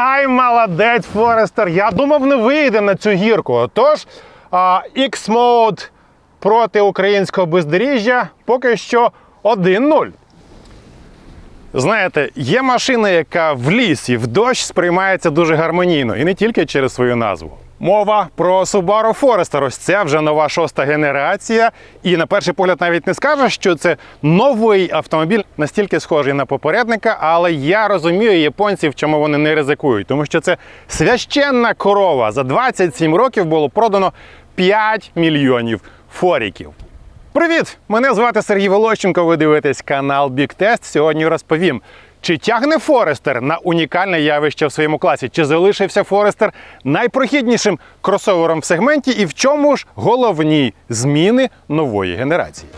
Ай, молодець, Форестер. Я думав, не вийде на цю гірку. Отож, X-Mode проти українського бездоріжжя поки що 1-0. Знаєте, є машина, яка в лісі, в дощ сприймається дуже гармонійно, і не тільки через свою назву. Мова про Subaru Forester. Ось це вже нова шоста генерація. І на перший погляд навіть не скажеш, що це новий автомобіль, настільки схожий на попередника, але я розумію японців, чому вони не ризикують, тому що це священна корова. За 27 років було продано 5 мільйонів форіків. Привіт! Мене звати Сергій Волощенко. Ви дивитесь канал Big Test. Сьогодні розповім, чи тягне Форестер на унікальне явище в своєму класі, чи залишився Форестер найпрохіднішим кросовером в сегменті, і в чому ж головні зміни нової генерації.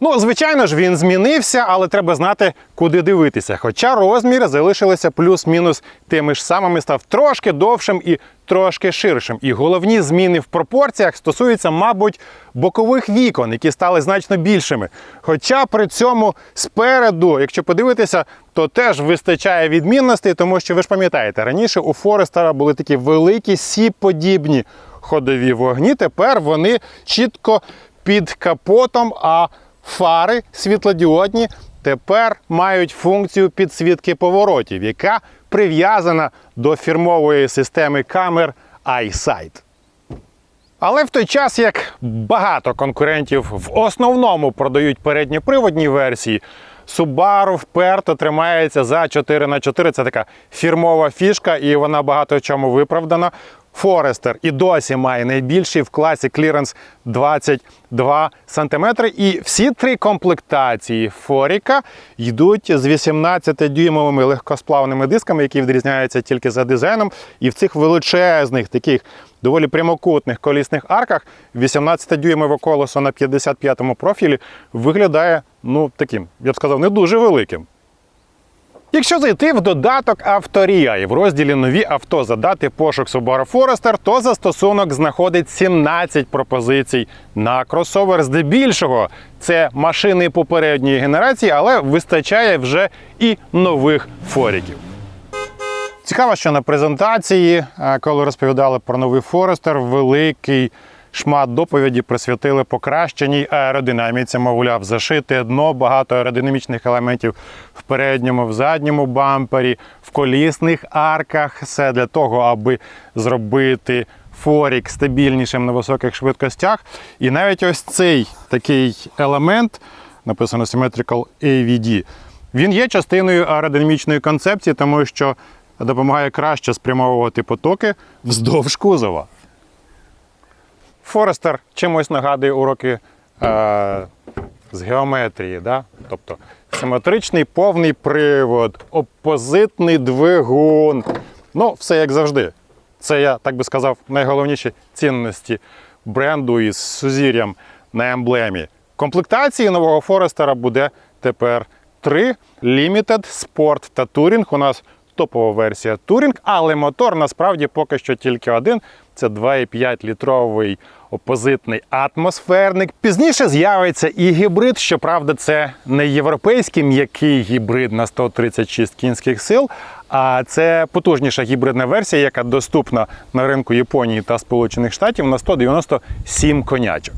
Ну, звичайно ж, він змінився, але треба знати, куди дивитися. Хоча розміри залишилися плюс-мінус тими ж самими, став трошки довшим і трошки ширшим. І головні зміни в пропорціях стосуються, мабуть, бокових вікон, які стали значно більшими. Хоча при цьому спереду, якщо подивитися, то теж вистачає відмінностей, тому що ви ж пам'ятаєте, раніше у Форестера були такі великі сі-подібні ходові вогні. Тепер вони чітко під капотом. а Фари світлодіодні тепер мають функцію підсвітки поворотів, яка прив'язана до фірмової системи камер iSight. Але в той час, як багато конкурентів в основному продають передньоприводні версії, Subaru вперто тримається за 4х4. Це така фірмова фішка, і вона багато в чому виправдана. Forester і досі має найбільший в класі кліренс 22 см. І всі три комплектації Форіка йдуть з 18-дюймовими легкосплавними дисками, які відрізняються тільки за дизайном. І в цих величезних таких доволі прямокутних колісних арках 18-дюймове колесо на 55-му профілі виглядає ну таким, я б сказав, не дуже великим. Якщо зайти в додаток Авторія і в розділі Нові авто задати пошук Subaru Forester, то застосунок знаходить 17 пропозицій на кросовер. Здебільшого це машини попередньої генерації, але вистачає вже і нових форіків. Цікаво, що на презентації, е, коли розповідали про новий Форестер, великий шмат доповіді присвятили покращеній аеродинаміці, мовляв, зашите дно, багато аеродинамічних елементів в передньому, в задньому бампері, в колісних арках. Все для того, аби зробити форік стабільнішим на високих швидкостях. І навіть ось цей такий елемент, написано Symmetrical AVD, він є частиною аеродинамічної концепції, тому що допомагає краще спрямовувати потоки вздовж кузова. Форестер чимось нагадує уроки е, з геометрії. Да? Тобто симетричний повний привод, опозитний двигун. Ну, все як завжди. Це я, так би сказав, найголовніші цінності бренду із сузір'ям на емблемі. Комплектації нового Форестера буде тепер три: Limited, Sport та Touring. У нас топова версія Touring, але мотор насправді поки що тільки один. Це 2,5 літровий опозитний атмосферник. Пізніше з'явиться і гібрид. Щоправда, це не європейський м'який гібрид на 136 кінських сил, а це потужніша гібридна версія, яка доступна на ринку Японії та Сполучених Штатів на 197 конячок.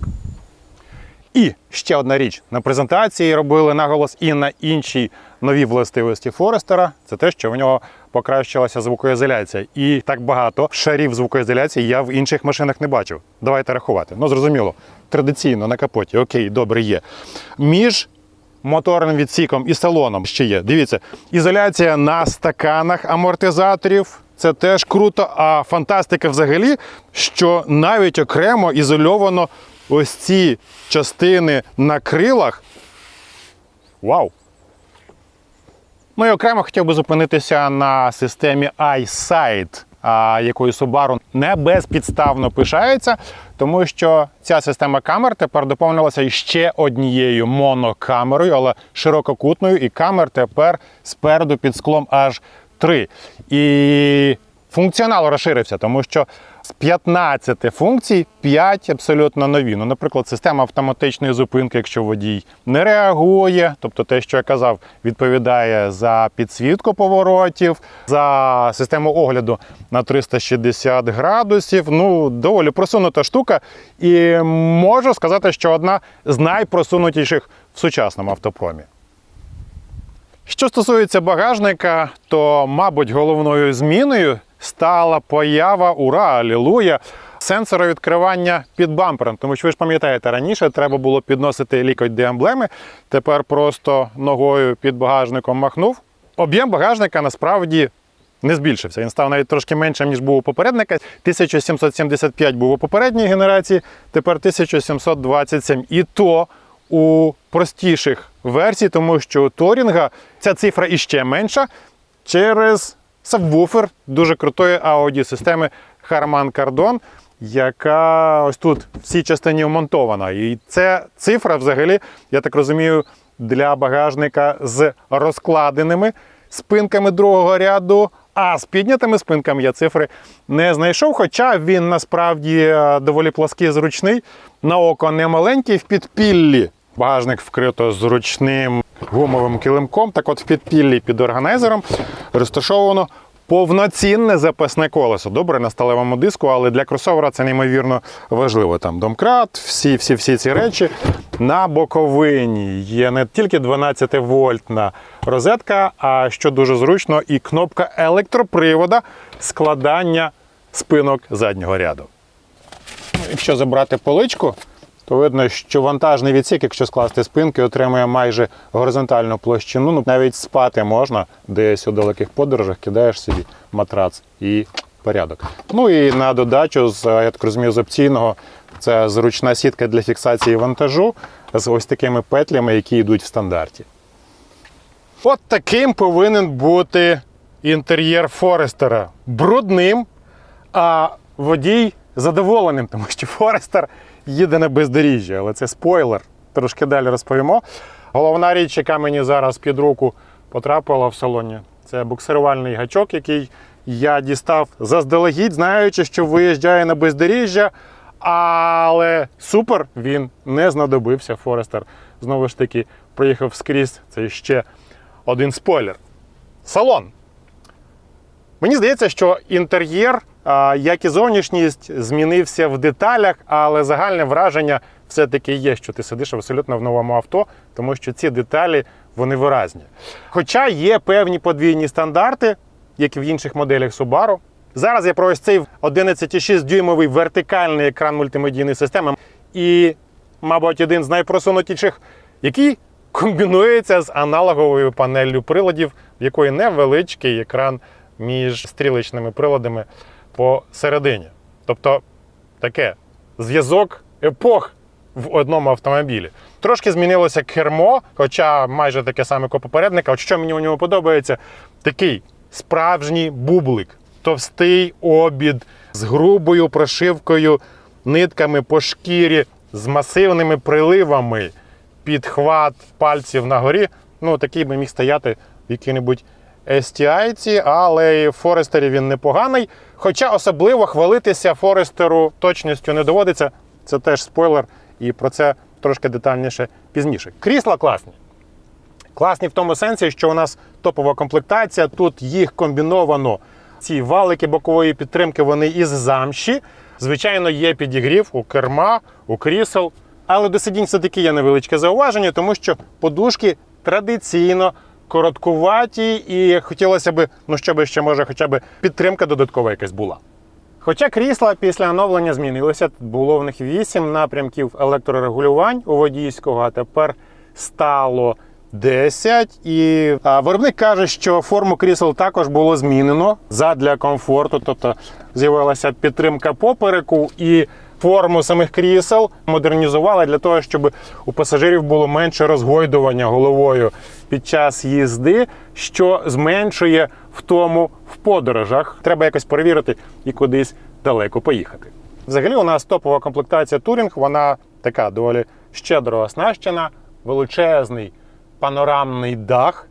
І ще одна річ: на презентації робили наголос і на іншій нові властивості Форестера. Це те, що в нього покращилася звукоізоляція. І так багато шарів звукоізоляції я в інших машинах не бачив. Давайте рахувати. Ну, зрозуміло, традиційно на капоті, окей, добре є. Між моторним відсіком і салоном ще є. Дивіться, ізоляція на стаканах амортизаторів. Це теж круто. А фантастика взагалі, що навіть окремо ізольовано ось ці частини на крилах. Вау! Ну і окремо хотів би зупинитися на системі iSight. якою Subaru не безпідставно пишається, тому що ця система камер тепер доповнилася ще однією монокамерою, але ширококутною, і камер тепер спереду під склом аж три. І функціонал розширився, тому що з 15 функцій 5 абсолютно нові. Ну, наприклад, система автоматичної зупинки, якщо водій не реагує, тобто те, що я казав, відповідає за підсвітку поворотів, за систему огляду на 360 градусів. Ну, доволі просунута штука. І можу сказати, що одна з найпросунутіших в сучасному автопромі. Що стосується багажника, то, мабуть, головною зміною стала поява ура, алілуя, сенсора відкривання під бампером. Тому що ви ж пам'ятаєте, раніше треба було підносити лікоть до емблеми. Тепер просто ногою під багажником махнув. Об'єм багажника насправді не збільшився. Він став навіть трошки меншим, ніж був у попередника. 1775 був у попередній генерації, тепер 1727. І то у простіших версій, тому що у Торінга ця цифра іще менша через сабвуфер дуже крутої аудіосистеми Harman Kardon, яка ось тут в цій частині вмонтована. І це цифра, взагалі, я так розумію, для багажника з розкладеними спинками другого ряду. А з піднятими спинками я цифри не знайшов, хоча він насправді е, доволі плаский зручний, на око не маленький в підпіллі. Багажник вкрито зручним гумовим килимком. Так от в підпіллі під органайзером розташовано повноцінне запасне колесо. Добре на сталевому диску, але для кросовера це неймовірно важливо. Там домкрат, всі, всі, всі ці речі. На боковині є не тільки 12 вольтна розетка, а що дуже зручно, і кнопка електропривода складання спинок заднього ряду. Ну, Якщо забрати поличку, то видно, що вантажний відсік, якщо скласти спинки, отримує майже горизонтальну площину. Ну, навіть спати можна десь у далеких подорожах, кидаєш собі матрац і порядок. Ну і на додачу, з, я так розумію, з опційного це зручна сітка для фіксації вантажу з ось такими петлями, які йдуть в стандарті. От таким повинен бути інтер'єр Форестера. Брудним, а водій задоволеним, тому що Форестер їде на бездоріжжя, але це спойлер. Трошки далі розповімо. Головна річ, яка мені зараз під руку потрапила в салоні, це буксирувальний гачок, який я дістав заздалегідь, знаючи, що виїжджає на бездоріжжя. Але супер він не знадобився. Форестер знову ж таки проїхав скрізь. Це ще один спойлер. Салон. Мені здається, що інтер'єр, як і зовнішність, змінився в деталях, але загальне враження все-таки є, що ти сидиш абсолютно в новому авто, тому що ці деталі вони виразні. Хоча є певні подвійні стандарти, як і в інших моделях Subaru. Зараз я про ось цей 11,6 дюймовий вертикальний екран мультимедійної системи. І, мабуть, один з найпросунутіших, який комбінується з аналоговою панеллю приладів, в якої невеличкий екран між стрілочними приладами посередині. Тобто таке зв'язок епох в одному автомобілі. Трошки змінилося кермо, хоча майже таке саме як у попередника. От що мені у ньому подобається, такий справжній бублик, товстий обід з грубою прошивкою, нитками по шкірі, з масивними приливами, підхват пальців на горі. Ну, такий би міг стояти в якій-небудь STI, але і в Форестері він непоганий. Хоча особливо хвалитися Форестеру точністю не доводиться. Це теж спойлер, і про це трошки детальніше пізніше. Крісла класні. Класні в тому сенсі, що у нас топова комплектація. Тут їх комбіновано. Ці валики бокової підтримки вони із замші. Звичайно, є підігрів у керма, у крісел. Але до сидінь все-таки є невеличке зауваження, тому що подушки традиційно короткуваті, і хотілося б, ну щоб ще може, хоча б підтримка додаткова якась була. Хоча крісла після оновлення змінилися, було в них 8 напрямків електрорегулювань у водійського, а тепер стало 10. І а, виробник каже, що форму крісел також було змінено задля комфорту, тобто з'явилася підтримка попереку і форму самих крісел модернізували для того, щоб у пасажирів було менше розгойдування головою під час їзди, що зменшує втому в подорожах. Треба якось перевірити і кудись далеко поїхати. Взагалі, у нас топова комплектація Touring, вона така доволі щедро оснащена, величезний панорамний дах,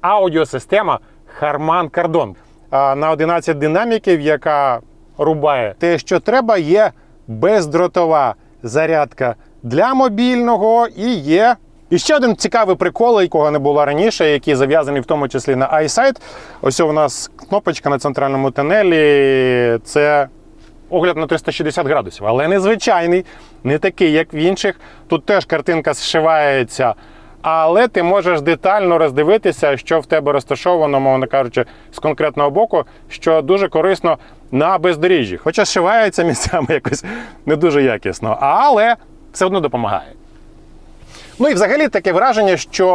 аудіосистема Harman Kardon. А на 11 динаміків, яка рубає те, що треба, є бездротова зарядка для мобільного і є. І ще один цікавий прикол, якого не було раніше, який зав'язаний в тому числі на iSight. Ось у нас кнопочка на центральному тунелі. Це огляд на 360 градусів, але незвичайний, не такий, як в інших. Тут теж картинка зшивається, але ти можеш детально роздивитися, що в тебе розташовано, мовно кажучи, з конкретного боку, що дуже корисно на бездоріжжі. Хоча зшивається місцями якось не дуже якісно, але все одно допомагає. Ну і взагалі таке враження, що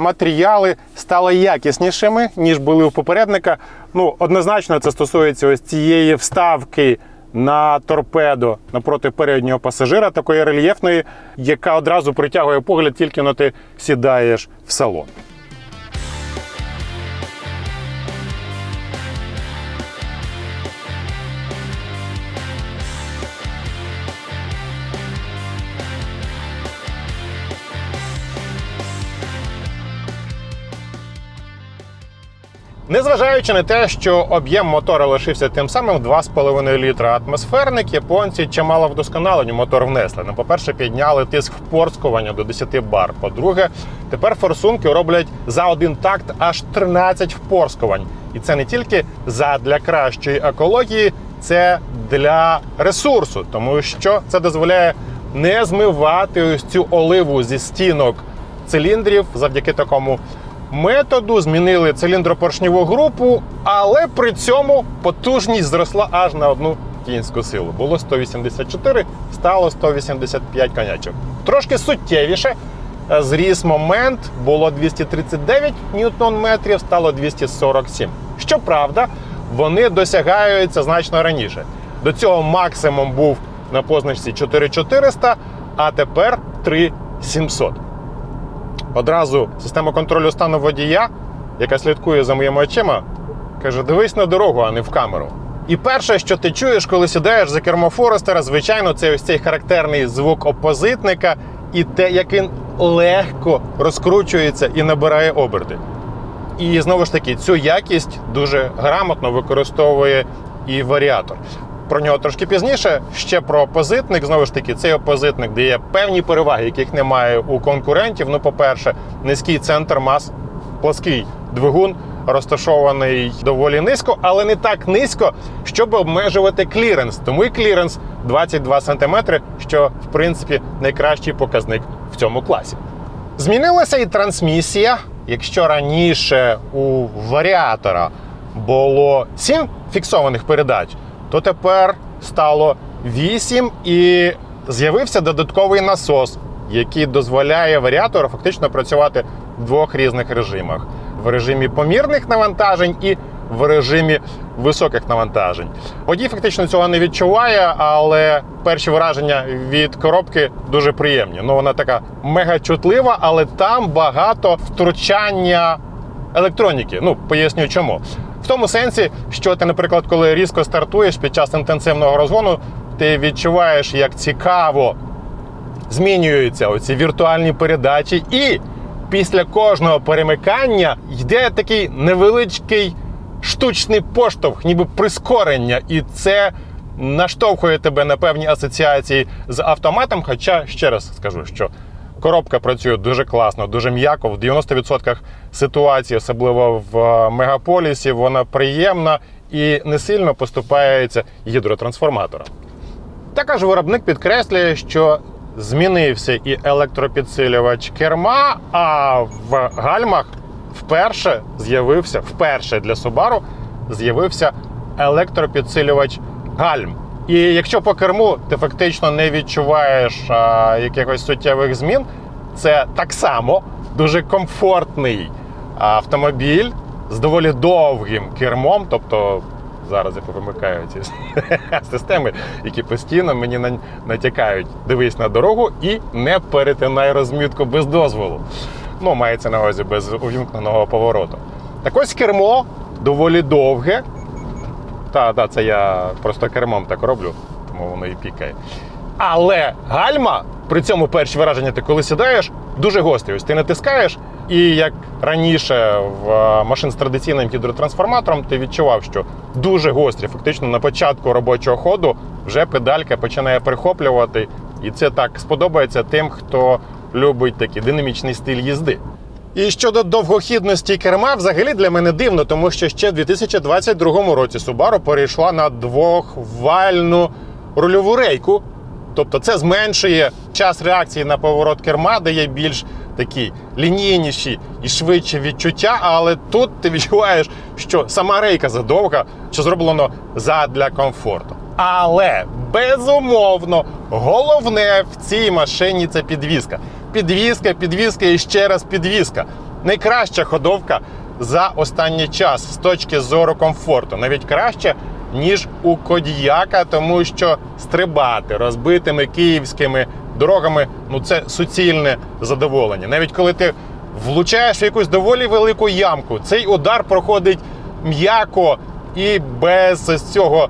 матеріали стали якіснішими, ніж були у попередника. Ну, однозначно, це стосується ось цієї вставки на торпедо напроти переднього пасажира, такої рельєфної, яка одразу притягує погляд, тільки но ти сідаєш в салон. Незважаючи на те, що об'єм мотора лишився тим самим 2,5 літра атмосферник, японці чимало вдосконалень мотор внесли. Ну, по-перше, підняли тиск впорскування до 10 бар. По-друге, тепер форсунки роблять за один такт аж 13 впорскувань. І це не тільки задля кращої екології, це для ресурсу, тому що це дозволяє не змивати ось цю оливу зі стінок циліндрів завдяки такому методу, змінили циліндропоршньову групу, але при цьому потужність зросла аж на одну кінську силу. Було 184, стало 185 конячок. Трошки суттєвіше. Зріс момент було 239 ньютон метрів, стало 247. Щоправда, вони досягаються значно раніше. До цього максимум був на позначці 4400, а тепер 3700 одразу система контролю стану водія, яка слідкує за моїми очима, каже: дивись на дорогу, а не в камеру. І перше, що ти чуєш, коли сідаєш за кермо Форестера, звичайно, це ось цей характерний звук опозитника і те, як він легко розкручується і набирає оберти. І знову ж таки, цю якість дуже грамотно використовує і варіатор. Про нього трошки пізніше. Ще про опозитник. Знову ж таки, цей опозитник дає певні переваги, яких немає у конкурентів. Ну, по-перше, низький центр мас, плоский двигун, розташований доволі низько, але не так низько, щоб обмежувати кліренс. Тому і кліренс 22 см, що в принципі найкращий показник в цьому класі. Змінилася і трансмісія. Якщо раніше у варіатора було 7 фіксованих передач, то тепер стало 8 і з'явився додатковий насос, який дозволяє варіатору фактично працювати в двох різних режимах: в режимі помірних навантажень і в режимі високих навантажень. Водій фактично цього не відчуває, але перші враження від коробки дуже приємні. Ну вона така мега чутлива, але там багато втручання електроніки. Ну поясню чому. В тому сенсі, що ти, наприклад, коли різко стартуєш під час інтенсивного розгону, ти відчуваєш, як цікаво змінюються оці віртуальні передачі, і після кожного перемикання йде такий невеличкий штучний поштовх, ніби прискорення, і це наштовхує тебе на певні асоціації з автоматом. Хоча ще раз скажу, що коробка працює дуже класно, дуже м'яко. В 90% ситуацій, особливо в е, мегаполісі, вона приємна і не сильно поступається гідротрансформатором. Також виробник підкреслює, що змінився і електропідсилювач керма, а в гальмах вперше з'явився вперше для Subaru з'явився електропідсилювач гальм. І якщо по керму ти фактично не відчуваєш а, якихось суттєвих змін, це так само дуже комфортний автомобіль з доволі довгим кермом. Тобто зараз я повимикаю ці системи, які постійно мені натякають. Дивись на дорогу і не перетинай розмітку без дозволу. Ну, мається на увазі без увімкненого повороту. Так ось кермо доволі довге. Та, та, це я просто кермом так роблю, тому воно і пікає. Але гальма, при цьому перші враження, ти коли сідаєш, дуже гострі. Ось ти натискаєш, і як раніше в е, машин з традиційним гідротрансформатором, ти відчував, що дуже гострі. Фактично на початку робочого ходу вже педалька починає прихоплювати. І це так сподобається тим, хто любить такий динамічний стиль їзди. І щодо довгохідності керма, взагалі для мене дивно, тому що ще в 2022 році Subaru перейшла на двохвальну рульову рейку. Тобто це зменшує час реакції на поворот керма, дає більш такі лінійніші і швидші відчуття. Але тут ти відчуваєш, що сама рейка задовга, що зроблено задля комфорту. Але безумовно, головне в цій машині це підвізка. Підвізка, підвізка і ще раз підвізка. Найкраща ходовка за останній час з точки зору комфорту. Навіть краще, ніж у Кодіяка, тому що стрибати розбитими київськими дорогами ну це суцільне задоволення. Навіть коли ти влучаєш в якусь доволі велику ямку, цей удар проходить м'яко і без цього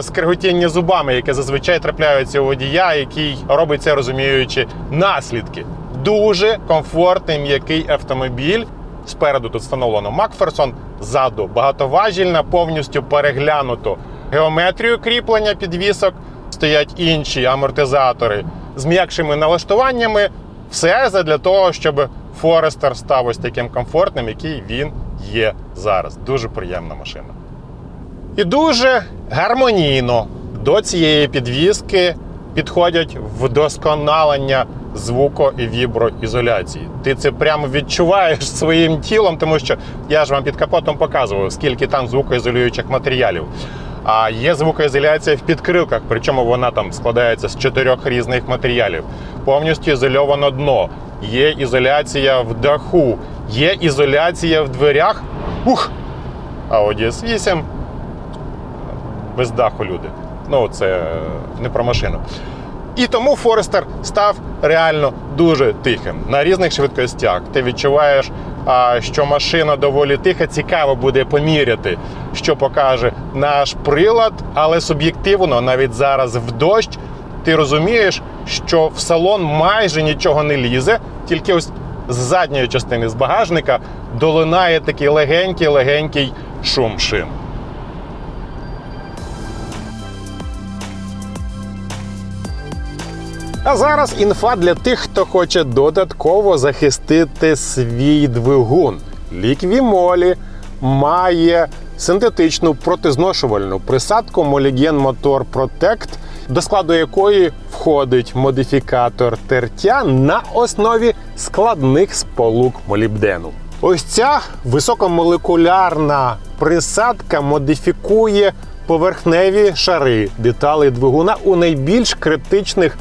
скриготіння зубами, яке зазвичай трапляється у водія, який робить це розуміючи наслідки. Дуже комфортний м'який автомобіль. Спереду тут встановлено Макферсон, ззаду багатоважільна, повністю переглянуто геометрію кріплення підвісок. Стоять інші амортизатори з м'якшими налаштуваннями. Все для того, щоб Форестер став ось таким комфортним, який він є зараз. Дуже приємна машина. І дуже гармонійно до цієї підвіски підходять вдосконалення звуко і віброізоляції. Ти це прямо відчуваєш своїм тілом, тому що я ж вам під капотом показував, скільки там звукоізолюючих матеріалів. А є звукоізоляція в підкрилках, причому вона там складається з чотирьох різних матеріалів. Повністю ізольовано дно. Є ізоляція в даху, є ізоляція в дверях. Ух! Audi S8 без даху люди. Ну, це не про машину. І тому Форестер став реально дуже тихим. На різних швидкостях ти відчуваєш, що машина доволі тиха. Цікаво буде поміряти, що покаже наш прилад, але суб'єктивно, навіть зараз в дощ, ти розумієш, що в салон майже нічого не лізе, тільки ось з задньої частини з багажника долинає такий легенький-легенький шум шин. А зараз інфа для тих, хто хоче додатково захистити свій двигун. Ліквімолі має синтетичну протизношувальну присадку Molligen Motor Protect, до складу якої входить модифікатор тертя на основі складних сполук молібдену. Ось ця високомолекулярна присадка модифікує поверхневі шари деталей двигуна у найбільш критичних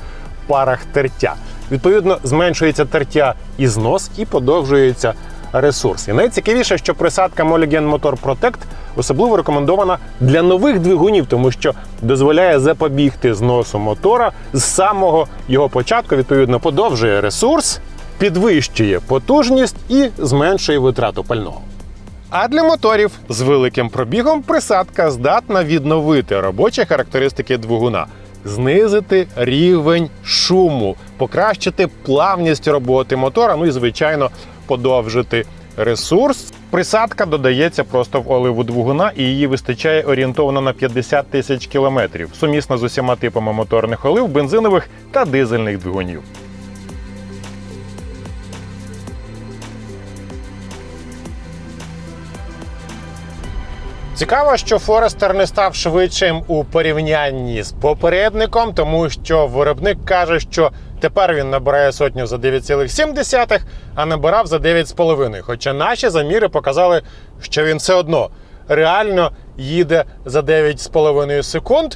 парах тертя. Відповідно, зменшується тертя і знос, і подовжується ресурс. І найцікавіше, що присадка Mulligan Motor Protect особливо рекомендована для нових двигунів, тому що дозволяє запобігти зносу мотора з самого його початку. Відповідно, подовжує ресурс, підвищує потужність і зменшує витрату пального. А для моторів з великим пробігом присадка здатна відновити робочі характеристики двигуна, знизити рівень шуму, покращити плавність роботи мотора, ну і звичайно подовжити ресурс. Присадка додається просто в оливу двигуна, і її вистачає орієнтовно на 50 тисяч кілометрів, сумісно з усіма типами моторних олив, бензинових та дизельних двигунів. Цікаво, що Форестер не став швидшим у порівнянні з попередником, тому що виробник каже, що тепер він набирає сотню за 9,7, а набирав за 9,5. Хоча наші заміри показали, що він все одно реально їде за 9,5 секунд.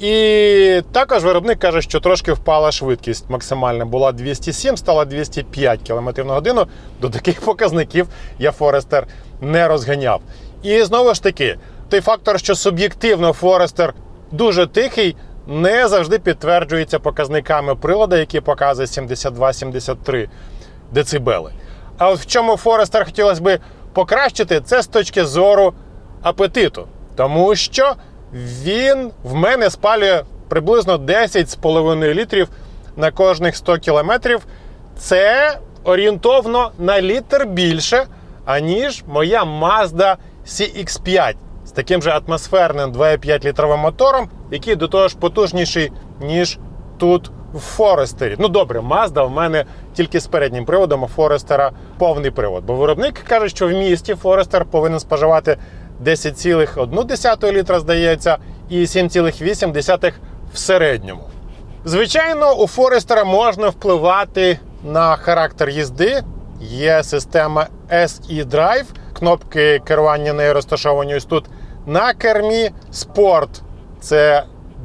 І також виробник каже, що трошки впала швидкість максимальна. Була 207, стала 205 км на годину. До таких показників я Форестер не розганяв. І знову ж таки, той фактор, що суб'єктивно Форестер дуже тихий, не завжди підтверджується показниками прилада, які показує 72-73 децибели. А от в чому Форестер хотілося би покращити, це з точки зору апетиту. Тому що він в мене спалює приблизно 10,5 літрів на кожних 100 кілометрів. Це орієнтовно на літр більше, аніж моя Mazda CX5 з таким же атмосферним 2,5 літровим мотором, який до того ж потужніший, ніж тут в Форестері. Ну добре, Mazda в мене тільки з переднім приводом, у Форестера повний привод. Бо виробник каже, що в місті Форестер повинен споживати 10,1 літра, здається, і 7,8 в середньому. Звичайно, у Форестера можна впливати на характер їзди. Є система SE Drive, кнопки керування нею розташовані ось тут на кермі. Спорт це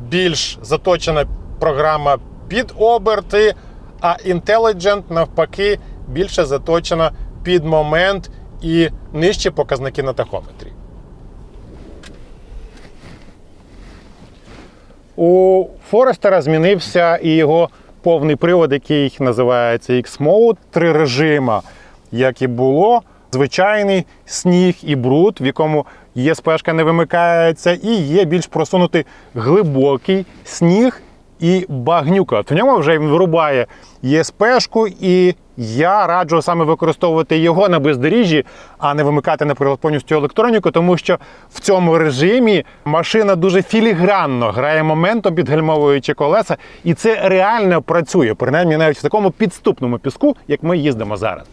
більш заточена програма під оберти, а Intelligent, навпаки, більше заточена під момент і нижчі показники на тахометрі. У Форестера змінився і його повний привод, який називається X-Mode, три режима, як і було. Звичайний сніг і бруд, в якому ЄСПшка не вимикається, і є більш просунутий глибокий сніг і багнюка. В ньому вже він вирубає ЄСПшку, і я раджу саме використовувати його на бездоріжжі, а не вимикати, наприклад, повністю електроніку, тому що в цьому режимі машина дуже філігранно грає моментом, підгальмовуючи колеса, і це реально працює, принаймні навіть в такому підступному піску, як ми їздимо зараз.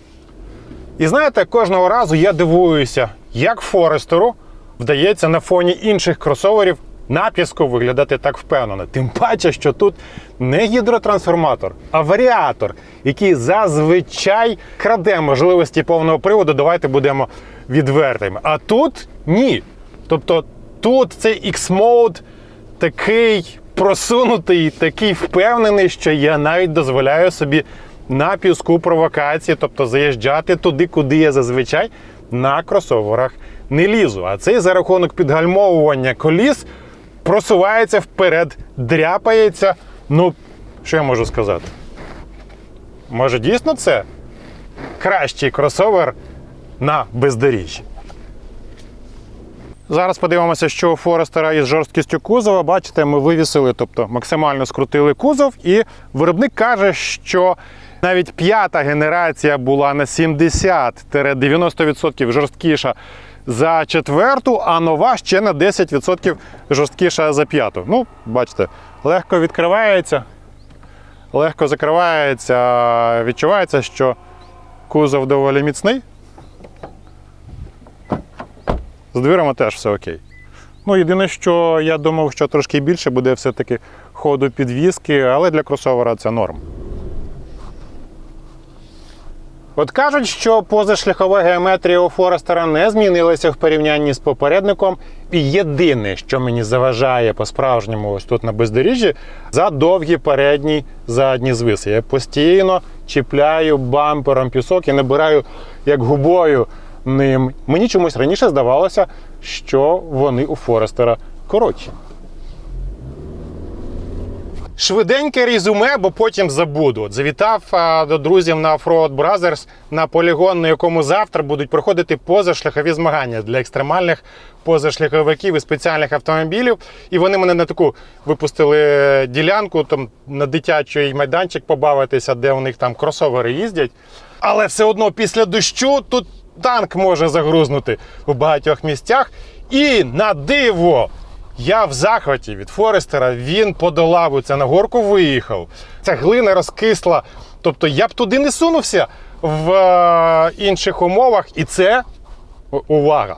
І знаєте, кожного разу я дивуюся, як Форестеру вдається на фоні інших кросоверів напіску виглядати так впевнено. Тим паче, що тут не гідротрансформатор, а варіатор, який зазвичай краде можливості повного приводу. Давайте будемо відвертими. А тут ні. Тобто тут цей X-Mode такий просунутий, такий впевнений, що я навіть дозволяю собі на піску провокації, тобто заїжджати туди, куди я зазвичай на кросоверах не лізу. А цей за рахунок підгальмовування коліс просувається вперед, дряпається. Ну, що я можу сказати? Може, дійсно це кращий кросовер на бездоріжжі? Зараз подивимося, що у Форестера із жорсткістю кузова. Бачите, ми вивісили, тобто максимально скрутили кузов, і виробник каже, що навіть п'ята генерація була на 70-90% жорсткіша за четверту, а нова ще на 10% жорсткіша за п'яту. Ну, бачите, легко відкривається, легко закривається. Відчувається, що кузов доволі міцний. З дверима теж все окей. Ну, єдине, що я думав, що трошки більше буде все-таки ходу підвіски, але для кросовера це норм. От кажуть, що позашляхова геометрія у Форестера не змінилася в порівнянні з попередником. І єдине, що мені заважає по-справжньому ось тут на бездоріжжі, за довгі передні задні звиси. Я постійно чіпляю бампером пісок і набираю як губою ним. Мені чомусь раніше здавалося, що вони у Форестера коротші. Швиденьке резюме, бо потім забуду. Завітав а, до друзів на Offroad Brothers на полігон, на якому завтра будуть проходити позашляхові змагання для екстремальних позашляховиків і спеціальних автомобілів. І вони мене на таку випустили ділянку, там на дитячий майданчик побавитися, де у них там кросовери їздять. Але все одно після дощу тут танк може загрузнути у багатьох місцях. І на диво! Я в захваті від Форестера, він подолав це на горку виїхав. Ця глина розкисла. Тобто я б туди не сунувся в е, інших умовах. І це увага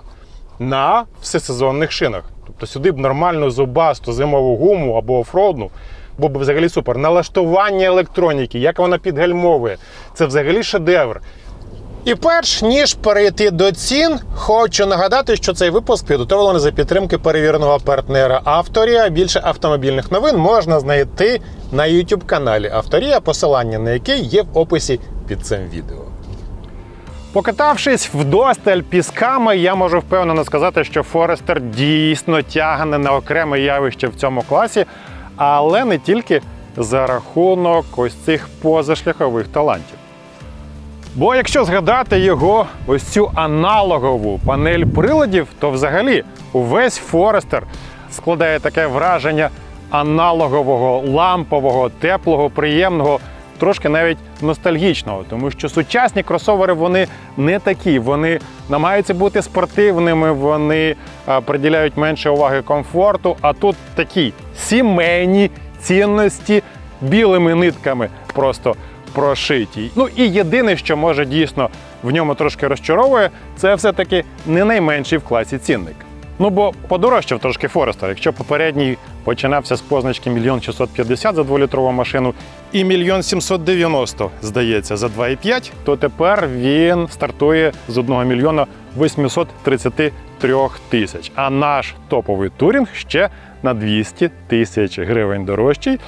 на всесезонних шинах. Тобто сюди б нормальну зубасту зимову гуму або офродну. Було б взагалі супер. Налаштування електроніки, як вона підгальмовує. Це взагалі шедевр. І перш ніж перейти до цін, хочу нагадати, що цей випуск підготовлений за підтримки перевіреного партнера Авторія. Більше автомобільних новин можна знайти на youtube каналі Авторія, посилання на який є в описі під цим відео. Покатавшись вдосталь пісками, я можу впевнено сказати, що Форестер дійсно тягне на окреме явище в цьому класі, але не тільки за рахунок ось цих позашляхових талантів. Бо якщо згадати його ось цю аналогову панель приладів, то взагалі увесь Форестер складає таке враження аналогового, лампового, теплого, приємного, трошки навіть ностальгічного, тому що сучасні кросовери вони не такі. Вони намагаються бути спортивними, вони приділяють менше уваги комфорту. А тут такі сімейні цінності білими нитками просто прошиті. Ну і єдине, що може дійсно в ньому трошки розчаровує, це все-таки не найменший в класі цінник. Ну бо подорожчав трошки Форестер. Якщо попередній починався з позначки 1 650 за 2-літрову машину і 1 790, здається, за 2,5, то тепер він стартує з 1 мільйона 833 тисяч. А наш топовий турінг ще на 200 тисяч гривень дорожчий.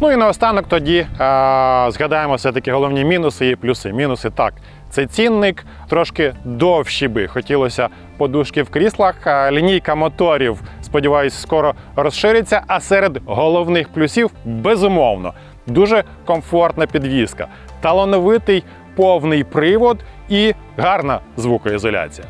Ну і наостанок тоді а, згадаємо все-таки головні мінуси і плюси. Мінуси так. Це цінник трошки довші би. Хотілося подушки в кріслах. Лінійка моторів, сподіваюсь, скоро розшириться. А серед головних плюсів, безумовно, дуже комфортна підвізка, талановитий повний привод і гарна звукоізоляція.